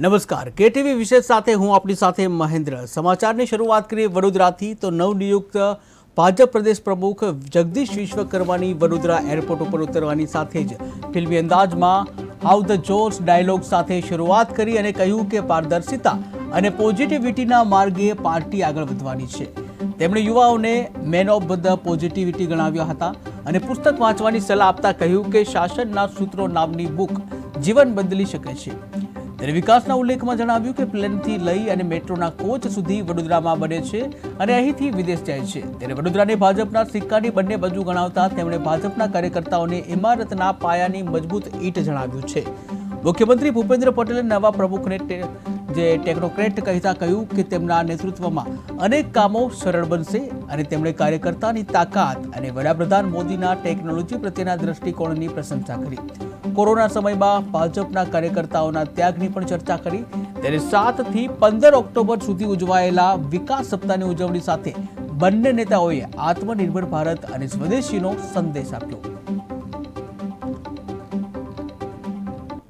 નમસ્કાર. કેટીવી વિશેષ સાથે હું આપણી સાથે મહેન્દ્ર. સમાચારની શરૂઆત કરીએ વડોદરાથી. તો નવનિયુક્ત ભાજપ પ્રદેશ પ્રમુખ જગદીશ વિશ્વકર્માની વડોદરા એરપોર્ટ ઉપર ઉતરવાની સાથે જ ફિલ્મી અંદાજમાં હાઉ ધ જોશ ડાયલોગ સાથે શરૂઆત કરી અને કહ્યું કે પારદર્શિતા અને પોઝિટિવિટીના માર્ગે પાર્ટી આગળ વધવાની છે. તેમણે યુવાઓને મેન ઓફ ધ પોઝિટિવિટી ગણાવ્યા હતા અને પુસ્તક વાંચવાની સલાહ આપતા કહ્યું કે શાસનના સૂત્રો નામની બુક જીવન બદલી શકે છે. ત્યારે વિકાસના ઉલ્લેખમાં જણાવ્યું કે પ્લેનથી લઈ અને મેટ્રોના કોચ સુધી વડોદરામાં બને છે અને અહીંથી વિદેશ જાય છે. ત્યારે વડોદરાને ભાજપના સિક્કાની બંને બાજુ ગણાવતા તેમણે ભાજપના કાર્યકર્તાઓને ઇમારતના પાયાની મજબૂત ઈંટ જણાવ્યું છે. મુખ્યમંત્રી ભૂપેન્દ્ર પટેલે નવા પ્રમુખને જે ટેકનોક્રેટ કહેતા કહ્યું કે તેમના નેતૃત્વમાં અનેક કામો સરળ બનશે અને તેમણે કાર્યકર્તાની તાકાત અને વડાપ્રધાન મોદીના ટેકનોલોજી પ્રત્યેના દ્રષ્ટિકોણની પ્રશંસા કરી. કોરોના સમયમાં ભાજપના કાર્યકર્તાઓના ત્યાગની પણ ચર્ચા કરી ત્યારે સાતથી પંદર ઓક્ટોબર સુધી ઉજવાયેલા વિકાસ સપ્તાહની ઉજવણી સાથે બંને નેતાઓએ આત્મનિર્ભર ભારત અને સ્વદેશીનો સંદેશ આપ્યો.